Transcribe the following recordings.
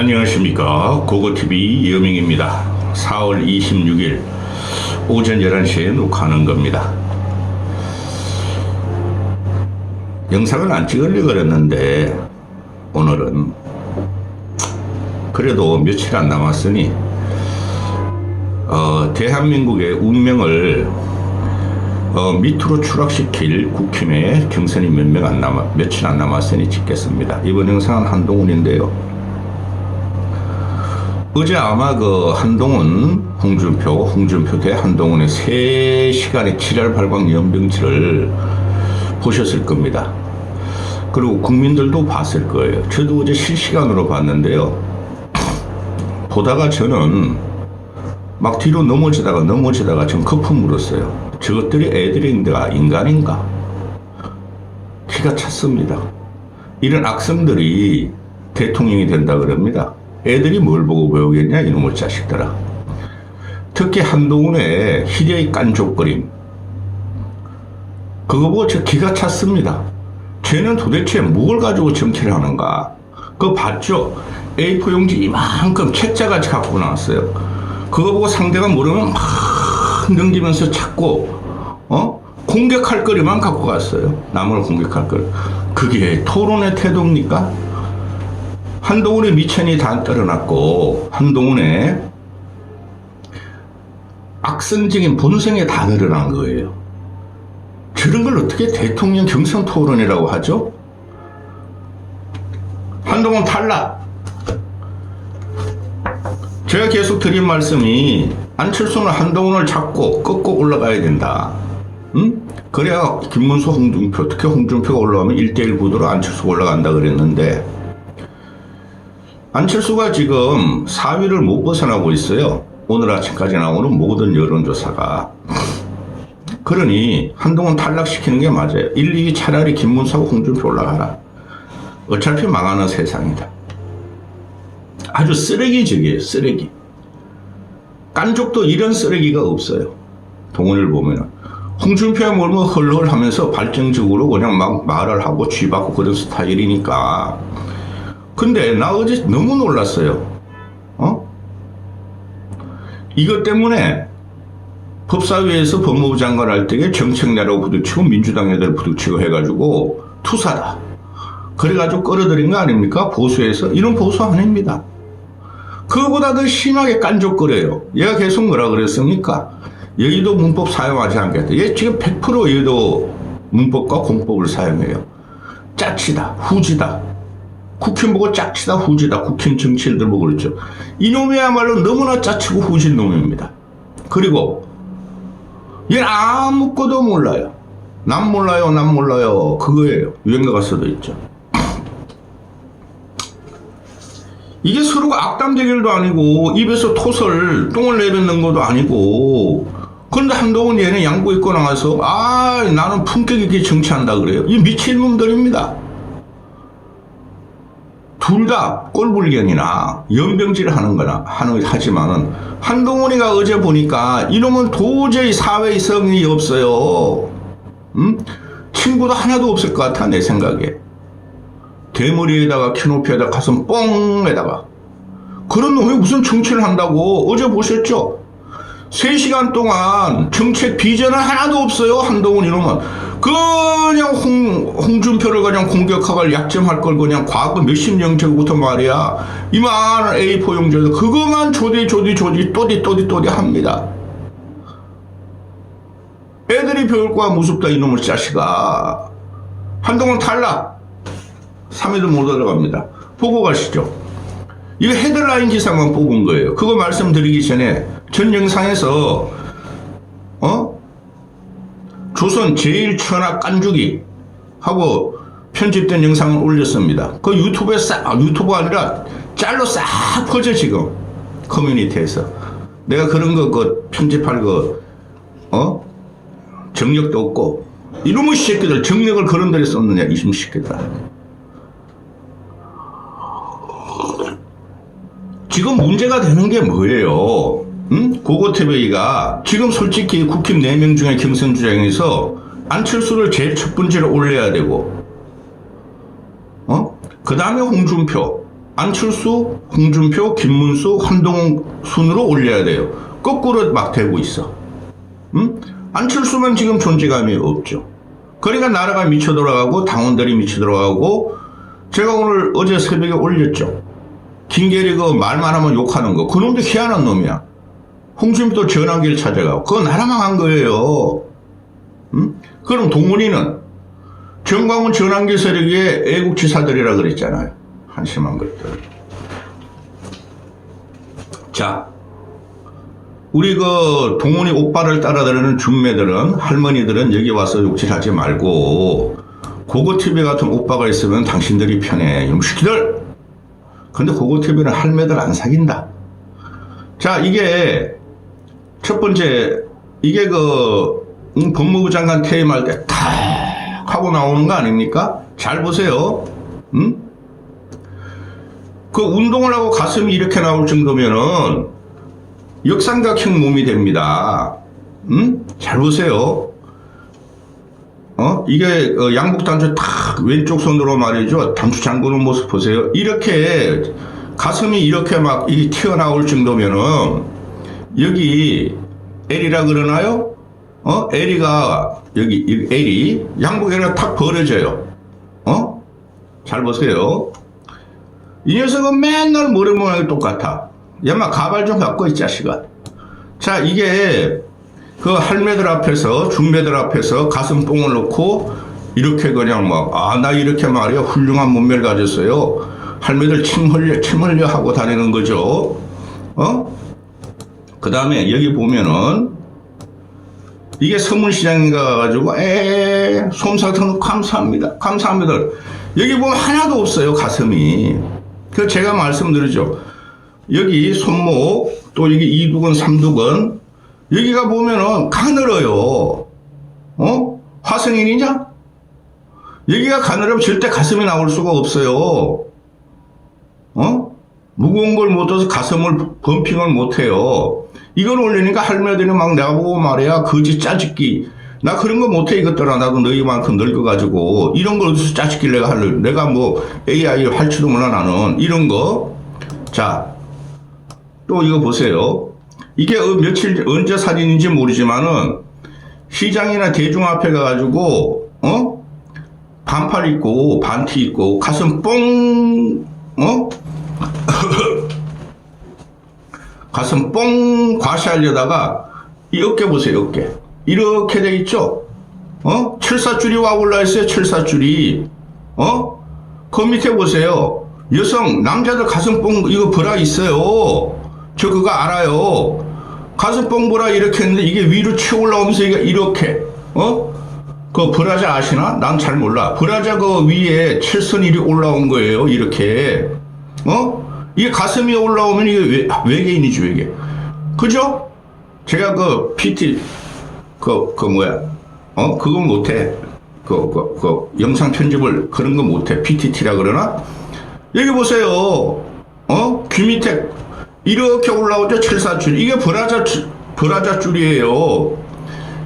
안녕하십니까 고고TV 여명입니다 4월 26일 오전 11시에 녹화하는 겁니다 영상을 안 찍으려고 그랬는데 오늘은 그래도 며칠 안 남았으니 어, 대한민국의 운명을 어, 밑으로 추락시킬 국힘의 경선이 몇 명 안 남아 며칠 안 남았으니 찍겠습니다. 이번 영상은 한동훈인데요. 어제 아마 그 한동훈, 홍준표, 홍준표 대 한동훈의 3시간의 지랄 발광 연병치를 보셨을 겁니다. 그리고 국민들도 봤을 거예요. 저도 어제 실시간으로 봤는데요. 보다가 저는 막 뒤로 넘어지다가 넘어지다가 전 거품 물었어요. 저것들이 애들인가 인간인가? 키가 찼습니다. 이런 악성들이 대통령이 된다 그럽니다. 애들이 뭘 보고 배우겠냐 이놈의 자식들아. 특히 한동훈의 희대의 깐족거림. 그거 보고 저 기가 찼습니다. 쟤는 도대체 뭘 가지고 정치를 하는가? 그거 봤죠? A4 용지 이만큼 책자같이 갖고 나왔어요. 그거 보고 상대가 모르면 막 넘기면서 찾고, 어? 공격할 거리만 갖고 갔어요. 남을 공격할 거리. 그게 토론의 태도입니까? 한동훈의 미천이 다 떨어났고, 한동훈의 악성적인 본성에 다 드러난 거예요. 저런 걸 어떻게 대통령 경선 토론이라고 하죠? 한동훈 탈락! 제가 계속 드린 말씀이 안철수는 한동훈을 잡고 꺾고 올라가야 된다. 응? 그래야 김문수, 홍준표, 특히 홍준표가 올라가면 1대1 구도로 안철수가 올라간다 그랬는데 안철수가 지금 4위를 못 벗어나고 있어요. 오늘 아침까지 나오는 모든 여론조사가. 그러니 한동훈 탈락시키는 게 맞아요. 1, 2위 차라리 김문수하고 홍준표 올라가라. 어차피 망하는 세상이다. 아주 쓰레기적이에요, 쓰레기. 깐족도 이런 쓰레기가 없어요. 동원을 보면은. 홍준표야 뭘뭐 헐헐 하면서 발전적으로 그냥 막 말을 하고 쥐받고 그런 스타일이니까. 근데 나 어제 너무 놀랐어요. 어? 이것 때문에 법사위에서 법무부 장관 할 때에 정책내라고 부딪히고 민주당 애들 부딪히고 해가지고 투사다. 그래가지고 끌어들인 거 아닙니까? 보수에서. 이런 보수 아닙니다. 그거보다 더 심하게 깐족거려요. 얘가 계속 뭐라 그랬습니까? 여의도 문법 사용하지 않겠다. 얘 지금 100% 여의도 문법과 공법을 사용해요. 짜치다, 후지다. 국힘 보고 짜치다, 후지다. 국힘 정치인들 보고 그랬죠. 이놈이야말로 너무나 짜치고 후진 놈입니다. 그리고 얘는 아무것도 몰라요. 남 몰라요, 남 몰라요. 그거예요. 유행가 가서도 있죠. 이게 서로가 악담 대결도 아니고 입에서 토설 똥을 내뱉는 것도 아니고 그런데 한동훈 얘는 양보 입고 나와서 아 나는 품격 있게 정치한다 그래요. 이 미친 놈들입니다. 둘 다 꼴불견이나 연병질을 하는 거나 하는 하지만은 한동훈이가 어제 보니까 이놈은 도저히 사회의 성이 없어요. 음? 친구도 하나도 없을 것 같아 내 생각에. 대머리에다가 키높이에다가 가슴 뻥에다가 그런 놈이 무슨 정치를 한다고 어제 보셨죠? 3시간 동안 정책 비전은 하나도 없어요 한동훈 이놈은 그냥 홍, 홍준표를 그냥 공격하고 약점할 걸 그냥 과거 몇십 년 전부터 말이야 이만한 A4 용지에서 그것만 조디 조디 조디 또디 또디 또디 합니다 애들이 배울 거야 무섭다 이놈의 자식아 한동훈 탈락 3위도 못 올라갑니다. 보고 가시죠. 이거 헤드라인 기사만 뽑은 거예요. 그거 말씀드리기 전에 전 영상에서 어? 조선 제일 천하 깐죽이 하고 편집된 영상을 올렸습니다. 그 유튜브에 싹, 아, 유튜브 아니라 짤로 싹 퍼져 지금 커뮤니티에서. 내가 그런 거 그 편집할 거 어? 정력도 없고 이놈의 새끼들 정력을 그런 데에 썼느냐 이놈 새끼들. 지금 문제가 되는 게 뭐예요? 응? 고고태베이가 지금 솔직히 국힘 4명 중에 경선 주장에서 안철수를 제일 첫 번째로 올려야 되고, 어? 그 다음에 홍준표, 안철수, 홍준표, 김문수, 한동훈 순으로 올려야 돼요. 거꾸로 막 되고 있어. 음? 안철수만 지금 존재감이 없죠. 그러니까 나라가 미쳐 돌아가고 당원들이 미쳐 돌아가고 제가 오늘 어제 새벽에 올렸죠. 김계리 그 말만 하면 욕하는 거. 그놈도 희한한 놈이야. 홍준표도 전환기를 찾아가고 그거 나라만 한 거예요. 음? 그럼 동훈이는 정광훈 전환기 세력의 애국지사들이라 그랬잖아요. 한심한 것들. 자, 우리 그 동훈이 오빠를 따라다니는 중매들은 할머니들은 여기 와서 욕질하지 말고 고고 TV 같은 오빠가 있으면 당신들이 편해 시키들. 근데 고고 TV는 할매들 안 사귄다. 자, 이게 첫 번째 이게 그 음, 법무부 장관 퇴임할 때 탁 하고 나오는 거 아닙니까? 잘 보세요. 음? 그 운동을 하고 가슴이 이렇게 나올 정도면은 역삼각형 몸이 됩니다. 음? 잘 보세요. 어? 이게 어, 양복 단추 탁 왼쪽 손으로 말이죠. 단추 잠그는 모습 보세요. 이렇게 가슴이 이렇게 막 이 튀어나올 정도면은 여기 L이라 그러나요? 어? L이가 여기 이 L이 양복 L이 탁 벌어져요. 어? 잘 보세요. 이 녀석은 맨날 머리 모양이 똑같아. 야마 가발 좀 바꿔 이 자식아. 자 이게 그 할매들 앞에서 중매들 앞에서 가슴 뽕을 넣고 이렇게 그냥 막 아 나 이렇게 말이야 훌륭한 몸매를 가졌어요. 할매들 침 흘려 침 흘려 하고 다니는 거죠. 어? 그 다음에 여기 보면은 이게 서문시장인가 가지고 에 솜사탕 감사합니다. 감사합니다. 여기 보면 하나도 없어요 가슴이. 그 제가 말씀드리죠. 여기 손목 또 여기 이두근 삼두근 여기가 보면은 가늘어요. 어? 화성인이냐? 여기가 가늘으면 절대 가슴이 나올 수가 없어요. 어? 무거운 걸 못 떠서 가슴을 범핑을 못 해요 이걸 올리니까 할머니들이 막 내가 보고 말이야 거지 짜집기. 나 그런 거 못해 이것들아. 나도 너희만큼 늙어가지고. 이런 걸 어디서 짜집기를 내가 할래? 내가 뭐 AI 할 줄도 몰라 나는. 이런 거자 또 이거 보세요. 이게 어, 며칠 언제 사진인지 모르지만은 시장이나 대중 앞에 가가지고 어? 반팔 입고 반티 입고 가슴 뽕 어? 가슴 뽕 과시하려다가 이 어깨 보세요 어깨 이렇게 돼 있죠? 어? 철사줄이 와 올라 있어요 철사줄이. 어그 밑에 보세요. 여성 남자들 가슴 뽕 이거 브라 있어요. 저 그거 알아요. 가슴 뽕 브라 이렇게 했는데 이게 위로 치어 올라오면서 이게 이렇게 어 그 브라자 아시나? 난 잘 몰라. 브라자 그 위에 철선 일이 올라온 거예요 이렇게. 어 이게 가슴이 올라오면 이게 외, 외계인이지 외계. 그죠? 제가 그 PT 그, 그 뭐야? 어? 그거 못해. 그, 그, 그 영상 편집을 그런 거 못해. PTT라 그러나? 여기 보세요. 어? 귀 밑에 이렇게 올라오죠. 철사줄. 이게 브라자, 줄- 브라자 줄이에요.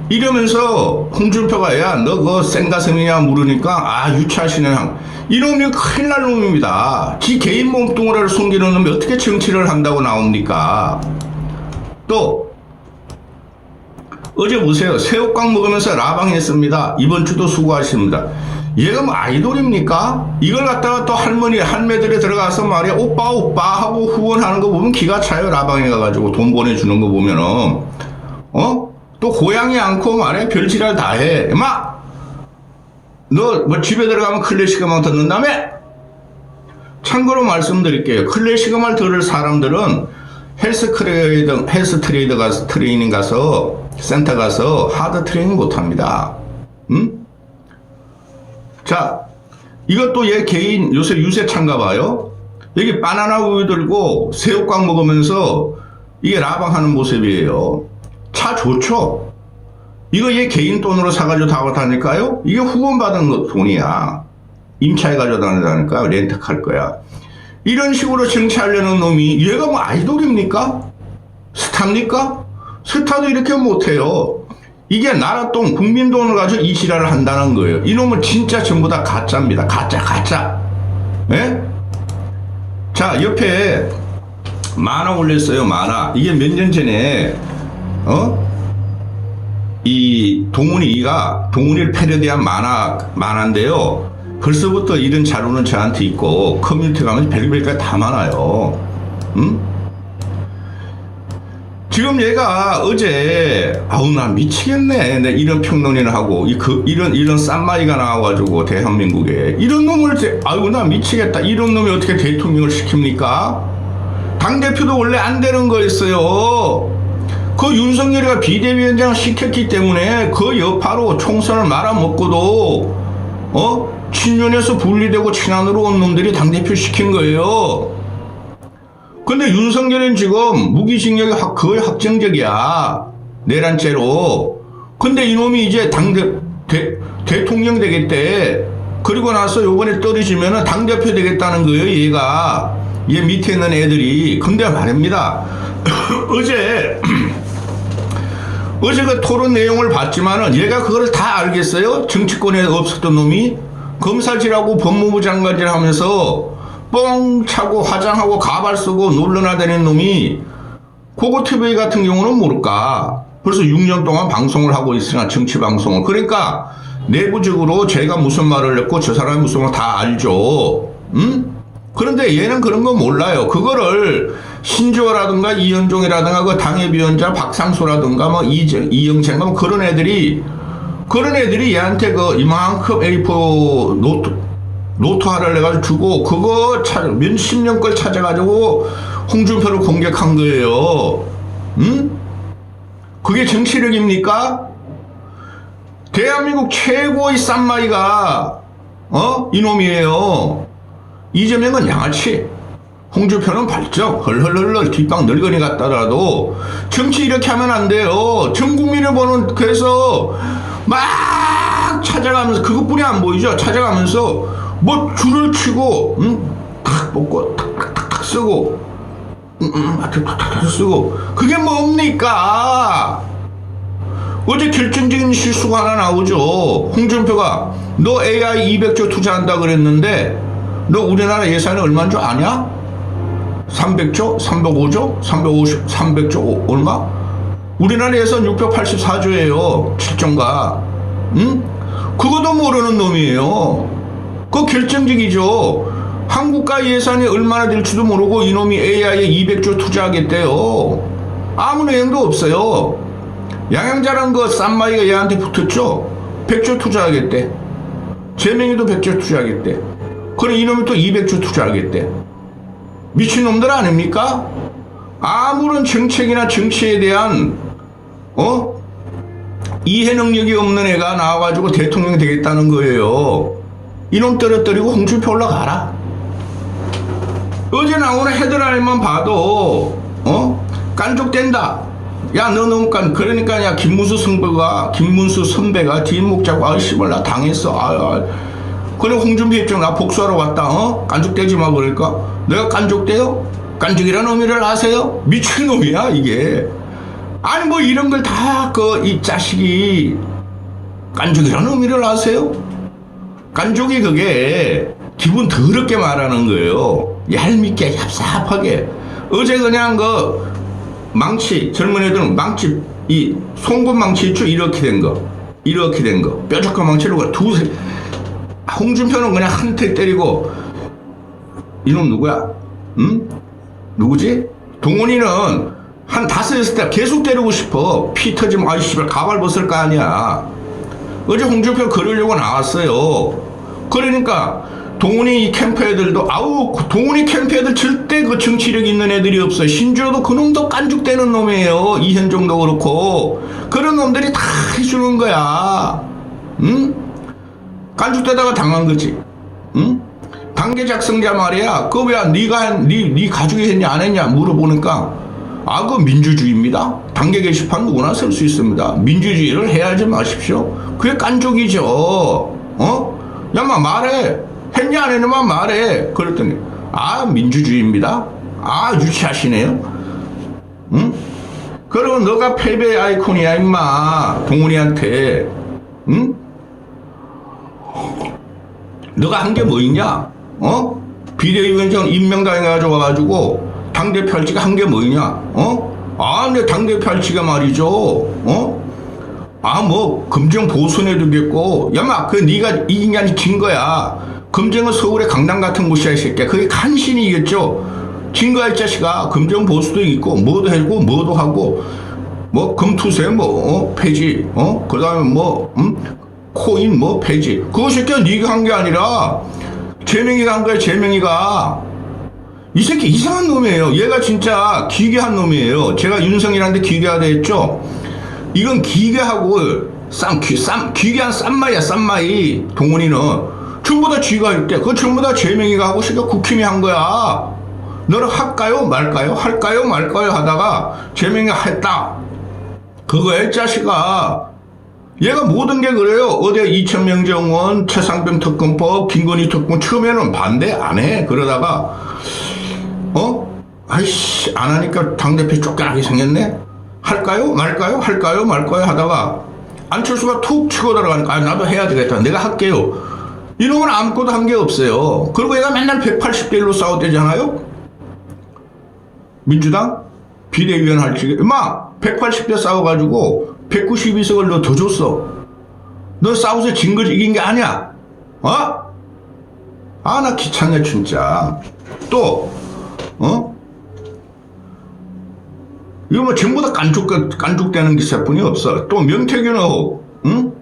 이러면서 홍준표가 야 너 그거 생가슴이냐 물으니까 아 유치하시네 형. 이놈이 큰일 날 놈입니다. 지 개인 몸뚱아리를 숨기는 놈이 어떻게 정치를 한다고 나옵니까? 또 어제 보세요. 새우깡 먹으면서 라방 했습니다. 이번 주도 수고하십니다. 얘가 뭐 아이돌입니까? 이걸 갖다가 또 할머니 할매들이 들어가서 말이야 오빠 오빠 하고 후원하는 거 보면 기가 차요 라방에 가가지고 돈 보내주는 거 보면은. 어? 또 고양이 않고 말해 별지랄 다 해. 마! 너뭐 집에 들어가면 클래식 음악 듣는다며? 참고로 말씀드릴게요. 클래식 음악 들을 사람들은 헬스 트레이더, 헬스 트레이더 가서 트레이닝 가서 센터 가서 하드 트레이닝 못 합니다. 응? 자, 이것도 얘 개인 요새 유세 찬가 봐요. 여기 바나나 우유 들고 새우깡 먹으면서 이게 라방하는 모습이에요. 차 좋죠? 이거 얘 개인 돈으로 사가지고 타고 다닐까요? 이게 후원받은 거 돈이야. 임차해 가지고 다니다니까 렌트할 거야. 이런 식으로 정치하려는 놈이 얘가 뭐 아이돌입니까? 스타입니까? 스타도 이렇게 못해요. 이게 나라 돈, 국민 돈을 가지고 이 지랄을 한다는 거예요. 이놈은 진짜 전부 다 가짜입니다. 가짜, 가짜. 예? 자, 자, 옆에 만화 올렸어요, 만화. 이게 몇 년 전에, 어? 이 동훈이가, 동훈이를 패러디한 만화, 만화인데요. 벌써부터 이런 자료는 저한테 있고, 커뮤니티 가면 별의별게 다 많아요. 응? 지금 얘가 어제 아우 나 미치겠네 내 이런 평론이나 하고 이 그 이런 이런 쌈마이가 나와가지고 대한민국에 이런 놈을 대- 아이고 나 미치겠다 이런 놈이 어떻게 대통령을 시킵니까? 당 대표도 원래 안 되는 거였어요. 그 윤석열이가 비대위원장 시켰기 때문에 그 여파로 총선을 말아먹고도 어 친윤에서 분리되고 친한으로 온 놈들이 당 대표 시킨 거예요. 근데 윤석열은 지금 무기징역이 확- 거의 확정적이야. 내란죄로. 근데 이놈이 이제 당대, 대, 대통령 되겠대. 그리고 나서 요번에 떨어지면은 당대표 되겠다는 거예요, 얘가. 얘 밑에 있는 애들이. 근데 말입니다. 어제, 어제 그 토론 내용을 봤지만은 얘가 그걸 다 알겠어요? 정치권에 없었던 놈이? 검사질하고 법무부 장관질 하면서 뻥 차고 화장하고 가발 쓰고 놀러나다니는 놈이 고고 TV 같은 경우는 모를까. 벌써 6년 동안 방송을 하고 있으나 정치 방송을. 그러니까 내부적으로 제가 무슨 말을 했고 저 사람이 무슨 말 다 알죠. 응? 그런데 얘는 그런 거 몰라요. 그거를 신조어라든가 이현종이라든가 그 당협위원장 박상수라든가 뭐 이정, 이영채인가 뭐 그런 애들이 그런 애들이 얘한테 그 이만큼 A4 노트 노트화를 해가지고 주고 그거 몇십 년 걸 찾아가지고 홍준표를 공격한 거예요. 응? 그게 정치력입니까? 대한민국 최고의 쌈마이가 어 이놈이에요. 이재명은 양아치. 홍준표는 발적, 헐헐헐헐 뒷방 늙은이 같다라도 정치 이렇게 하면 안 돼요. 전 국민을 보는 그래서 막 찾아가면서 그것뿐이 안 보이죠. 찾아가면서 뭐 줄을 치고 음, 탁 뽑고 탁탁탁탁 쓰고 음, 음, 탁탁탁탁 쓰고 그게 뭡니까? 어제 결정적인 실수가 하나 나오죠. 홍준표가 너 AI 200조 투자한다 그랬는데 너 우리나라 예산이 얼마인 줄 아냐? 300조, 305조, 350, 300조 얼마? 우리나라 예산 684조예요. 7조인가? 응? 그것도 모르는 놈이에요. 그 결정적이죠. 한국가 예산이 얼마나 될지도 모르고 이놈이 AI에 200조 투자하겠대요. 아무 내용도 없어요. 양양자란 그 쌈마이가 얘한테 붙었죠. 100조 투자하겠대. 재명이도 100조 투자하겠대. 그럼 이놈이 또 200조 투자하겠대. 미친놈들 아닙니까? 아무런 정책이나 정치에 대한 어? 이해 능력이 없는 애가 나와가지고 대통령 되겠다는 거예요. 이놈 떨어뜨리고 홍준표 올라가라. 어제 나오는 헤드라인만 봐도 어 깐족된다. 야 너 너무 깐 그러니까 야 김문수 선배가 김문수 선배가 뒷목 잡고 아이씨 몰라 당했어. 아유, 아유. 그래 홍준표 입장 나 복수하러 왔다. 어 깐족되지 마 그러니까 내가 깐족돼요? 깐족이라는 의미를 아세요? 미친 놈이야 이게. 아니 뭐 이런 걸 다 그 이 자식이 깐족이라는 의미를 아세요? 깐족이 그게 기분 더럽게 말하는 거예요. 얄밉게 얍삽하게. 어제 그냥 그 망치 젊은 애들은 망치 이 송곳 망치 있죠 이렇게 된 거. 이렇게 된 거. 뾰족한 망치로 두세 홍준표는 그냥 한 대 때리고 이놈 누구야? 응? 누구지? 동훈이는 한 다섯 여섯 대 계속 때리고 싶어. 피 터지면 아이 씨발 가발 벗을 거 아니야. 어제 홍준표 그러려고 나왔어요. 그러니까 동훈이 캠프 애들도 아우 동훈이 캠프 애들 절대 그 정치력 있는 애들이 없어요. 신주호도 그놈도 깐죽대는 놈이에요. 이현종도 그렇고 그런 놈들이 다 해주는 거야. 응? 깐죽대다가 당한 거지. 응? 단계 작성자 말이야. 그거 왜 네가 한- 네, 네 가족이 했냐 안 했냐 물어보니까 아, 그 민주주의입니다. 단계 게시판 누구나 쓸 수 있습니다. 민주주의를 해야지 마십시오. 그게 깐족이죠. 어? 야, 마 말해. 했냐 안 했냐만 말해. 그랬더니 아, 민주주의입니다. 아, 유치하시네요. 응? 그리고 너가 패배 아이콘이야, 임마. 동훈이한테. 응? 너가 한 게 뭐 있냐? 어? 비대위원장 임명당해가지고 당대표 할지가 한 게 뭐냐? 어? 아, 근데 당대표 할지가 말이죠. 어? 아, 뭐, 금정 보선해두겠고. 야마, 그 네가 게 아니 진 거야. 금정은 서울의 강남 같은 곳이야, 이 새끼야. 그게 간신이겠죠. 진 거야, 이 자식아. 금정 보수도 있고, 뭐도 하고, 뭐도 하고, 뭐, 금투세, 뭐, 어? 폐지, 어? 그 다음에 뭐, 음? 코인, 뭐, 폐지. 그거 새끼야, 네가 한 게 아니라, 재명이가 한 거야, 재명이가. 이 새끼 이상한 놈이에요. 얘가 진짜 기괴한 놈이에요. 제가 윤성이라는데 기괴하다 했죠? 이건 기괴하고 쌈, 귀, 쌈, 기괴한 쌈마이야, 쌈마이. 동훈이는. 전부 다 쥐가 있대. 그거 전부 다 재명이가 하고 씨가 국힘이 한 거야. 너는 할까요? 말까요? 할까요? 말까요? 하다가 재명이가 했다. 그거야, 이 자식아. 얘가 모든 게 그래요. 어제 이천명 정원, 최상병 특검법, 김건희 특검 처음에는 반대 안 해. 그러다가 어? 아이씨 안 하니까 당대표 쫓겨나게 생겼네. 할까요? 말까요? 할까요? 말까요? 하다가 안철수가 툭 치고 들어가니까 아, 나도 해야 되겠다. 내가 할게요. 이놈은 아무것도 한 게 없어요. 그리고 얘가 맨날 180대 1로 싸웠대잖아요. 민주당 비대위원 할지 엄마 180대 싸워가지고 192석을 너 더 줬어. 너 싸워서 진 거지 이긴 게 아니야. 어? 아 나 귀찮네 진짜. 또 어? 이거 뭐 전부 다 깐죽 깐죽대는 기세뿐이 없어. 또 명태균 의혹, 응?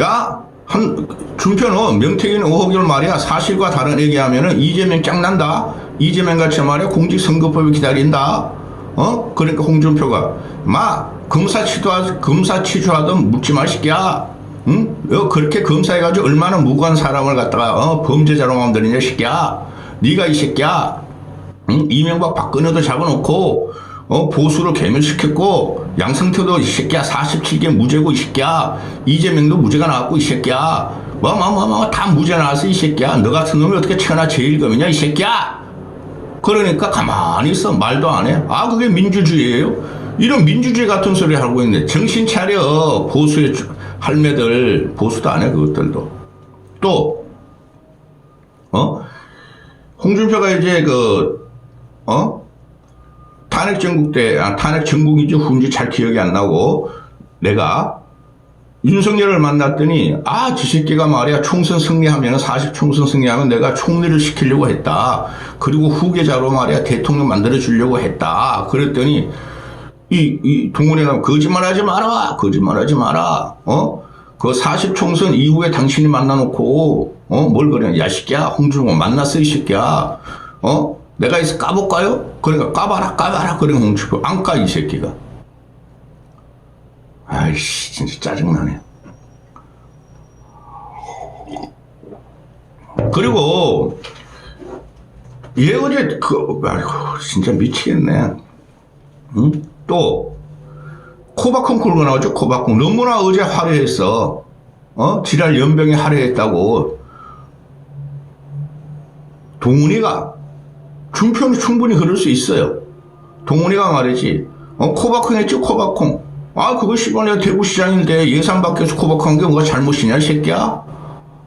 야, 한 준표는 명태균 의혹을 말이야 사실과 다른 얘기하면은 이재명 짱난다. 이재명 같이 말이야 공직선거법을 기다린다. 어? 그러니까 홍준표가 마 검사 취조하 검사 취조하던 묻지 마 시끼야. 응? 너 그렇게 검사해가지고 얼마나 무고한 사람을 갖다가 어? 범죄자로 만드느냐 시끼야. 네가 이 새끼야. 응? 이명박 박근혜도 잡아놓고 어, 보수를 개멸시켰고 양승태도 이 새끼야 47개 무죄고 이 새끼야 이재명도 무죄가 나왔고 이 새끼야 뭐뭐뭐뭐다 무죄 나왔어 이 새끼야 너 같은 놈이 어떻게 천하 제일검이냐 이 새끼야 그러니까 가만히 있어. 말도 안 해 아 그게 민주주의예요? 이런 민주주의 같은 소리 하고 있네 정신 차려. 보수의 주- 할매들. 보수도 안 해 그것들도. 또 어? 홍준표가 이제 그, 어? 탄핵 전국 때, 아, 탄핵 전국인지. 후인지 잘 기억이 안 나고, 내가 윤석열을 만났더니, 아, 저 새끼가 말이야, 총선 승리하면, 40 총선 승리하면 내가 총리를 시키려고 했다. 그리고 후계자로 말이야, 대통령 만들어 주려고 했다. 그랬더니, 이, 이 동훈이 가 거짓말 하지 마라. 거짓말 하지 마라. 어? 그 40 총선 이후에 당신이 만나놓고, 어? 뭘 그래. 야, 새끼야. 홍준호 만났어, 이 새끼야. 어? 내가 있어 까볼까요? 그러니까 까봐라, 까봐라. 그래, 홍준표. 안 까, 이 새끼가. 아이씨, 진짜 짜증나네. 그리고, 얘 어제, 그, 아이고, 진짜 미치겠네. 응? 또 코바콩 콜고 나오죠? 코바콩 너무나 어제 화려했어. 어? 지랄 연병이 화려했다고. 동훈이가 준표는 충분히 그럴 수 있어요. 동훈이가 말이지. 어? 코바콩 했지 코바콩 아 그거 시번에 대구시장인데 예산 밖에서 코바콩 게 뭐가 잘못이냐 이 새끼야?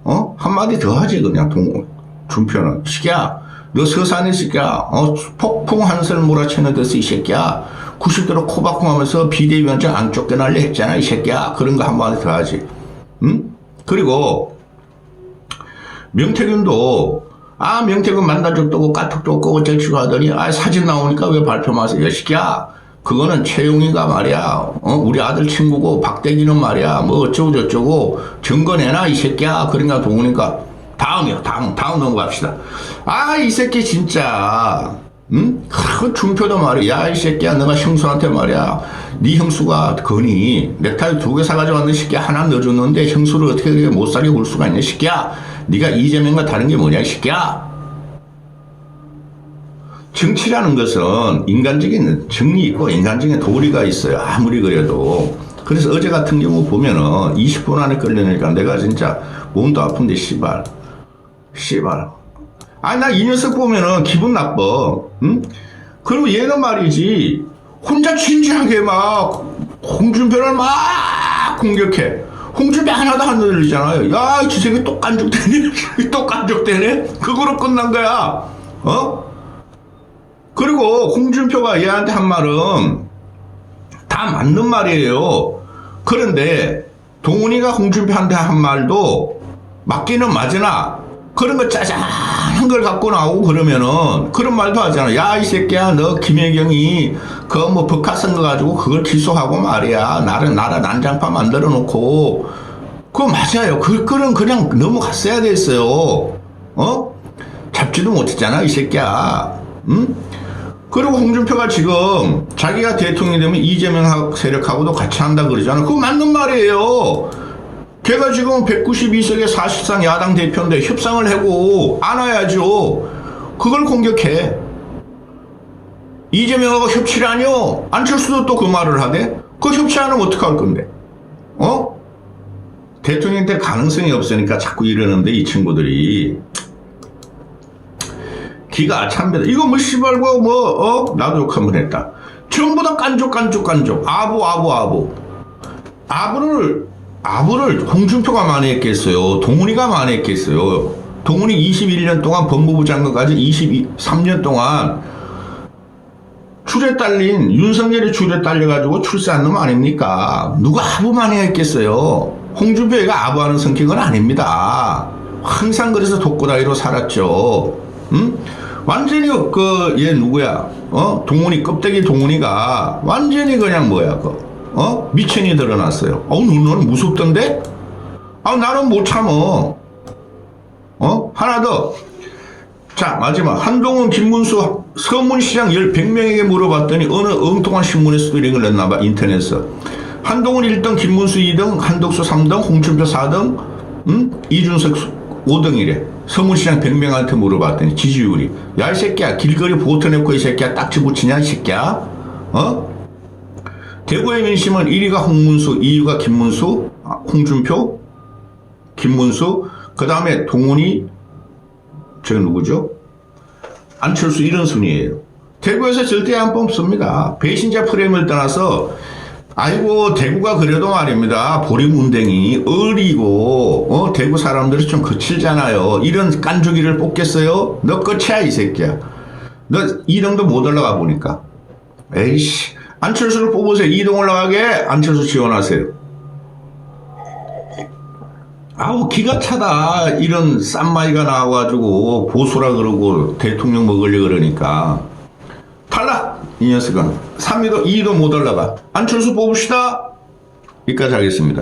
어? 한마디 더 하지 그냥 동 준표는. 시기야 너 서산이 새끼야. 어 폭풍 한설 몰아치는 데서 이 새끼야. 90도로 코바콩 하면서 비대위원장 안 쫓겨날래 했잖아 이 새끼야. 그런 거 한마디 더 하지. 응? 그리고 명태균도 아 명태균 만난 적도 없고 까톡도 없고 어쩌고 하더니 아 사진 나오니까 왜 발표 마세요 이 새끼야 그거는 최용이가 말이야. 어? 우리 아들 친구고 박대기는 말이야. 뭐 어쩌고 저쩌고 증거 내놔 이 새끼야. 그러니까 동훈이가 다음이요. 다음 다음 넘어갑시다. 아 이 새끼 진짜. 응? 그 준표도 말이야. 야 이 새끼야. 너가 형수한테 말이야. 네 형수가 거니. 넥타이 두 개 사가지고 왔는 새끼야. 하나 넣어줬는데 형수를 어떻게 그렇게 못 살게 굴 수가 있냐 새끼야. 네가 이재명과 다른 게 뭐냐 이 새끼야 정치라는 것은 인간적인 정리 있고 인간적인 도리가 있어요. 아무리 그래도. 그래서 어제 같은 경우 보면은 20분 안에 끌려내니까 내가 진짜 몸도 아픈데 씨발. 씨발. 아니 나 이 녀석 보면은 기분 나빠. 응? 그리고 얘는 말이지 혼자 진지하게 막 홍준표를 막 공격해. 홍준표 하나도 안 늘리잖아요. 야, 이 새끼 또 깐죽대네. 또 깐죽대네. 그거로 끝난 거야. 어? 그리고 홍준표가 얘한테 한 말은 다 맞는 말이에요. 그런데 동훈이가 홍준표한테 한 말도 맞기는 맞으나 그런 거 짜잘한 걸 갖고 나오고 그러면은 그런 말도 하잖아. 야, 이 새끼야, 너 김혜경이 그뭐 법카 쓴거 가지고 그걸 기소하고 말이야. 나를 나라 난장판 만들어 놓고 그거 맞아요. 그 글은 그냥 넘어갔어야 됐어요. 어? 잡지도 못했잖아, 이 새끼야. 응? 그리고 홍준표가 지금 자기가 대통령이 되면 이재명 세력하고도 같이 한다 그러잖아. 그거 맞는 말이에요. 걔가 지금 192석의 사실상 야당 대표인데 협상을 하고 안아야죠. 그걸 공격해. 이재명하고 협치를 하뇨? 안철수도 또 그 말을 하대? 그 협치 안 하면 어떡할 건데? 어? 대통령 때 가능성이 없으니까 자꾸 이러는데 이 친구들이 기가 참배다. 이거 뭐 씨발고 뭐 어? 나도 욕 한 번 했다. 전부 다 깐족 깐족 깐족 아부 아부 아부 아부를 아부를 홍준표가 많이 했겠어요. 동훈이가 많이 했겠어요. 동훈이 21년 동안 법무부 장관까지 23년 동안 출에 딸린 윤석열이 출에 딸려가지고 출세한 놈 아닙니까? 누가 아부 많이 했겠어요. 홍준표가 아부하는 성격은 아닙니다. 항상 그래서 독고다이로 살았죠. 응? 완전히 그 얘 누구야? 어? 동훈이 껍데기 동훈이가 완전히 그냥 뭐야 그 어? 미천이 드러났어요. 어, 너는 무섭던데? 아, 나는 못 참어. 어? 하나 더. 자, 마지막. 한동훈, 김문수, 서문시장 100명에게 물어봤더니 어느 엉뚱한 신문에서도 이런 걸 냈나봐, 인터넷에서. 한동훈 1등, 김문수 2등, 한덕수 3등, 홍준표 4등, 음? 이준석 5등이래. 서문시장 100명한테 물어봤더니 지지율이. 야, 이 새끼야. 길거리 보트 내고 이 새끼야. 딱지 붙이냐, 이 새끼야. 어? 대구의 민심은 1위가 홍문수, 2위가 김문수, 아, 홍준표, 김문수, 그 다음에 동훈이, 저 누구죠? 안철수 이런 순위예요. 대구에서 절대 안 뽑습니다. 배신자 프레임을 떠나서 아이고 대구가 그래도 말입니다. 보리문댕이 어리고 어, 대구 사람들이 좀 거칠잖아요. 이런 깐죽이를 뽑겠어요? 너 끝이야 이 새끼야. 너 2등도 못 올라가 보니까. 에이씨 안철수를 뽑으세요. 2등 올라가게 안철수 지원하세요. 아우 기가 차다. 이런 쌈마이가 나와가지고 보수라 그러고 대통령 먹으려 그러니까 탈락 이 녀석은 3위도 2위도 못 올라가. 안철수 뽑읍시다. 여기까지 하겠습니다.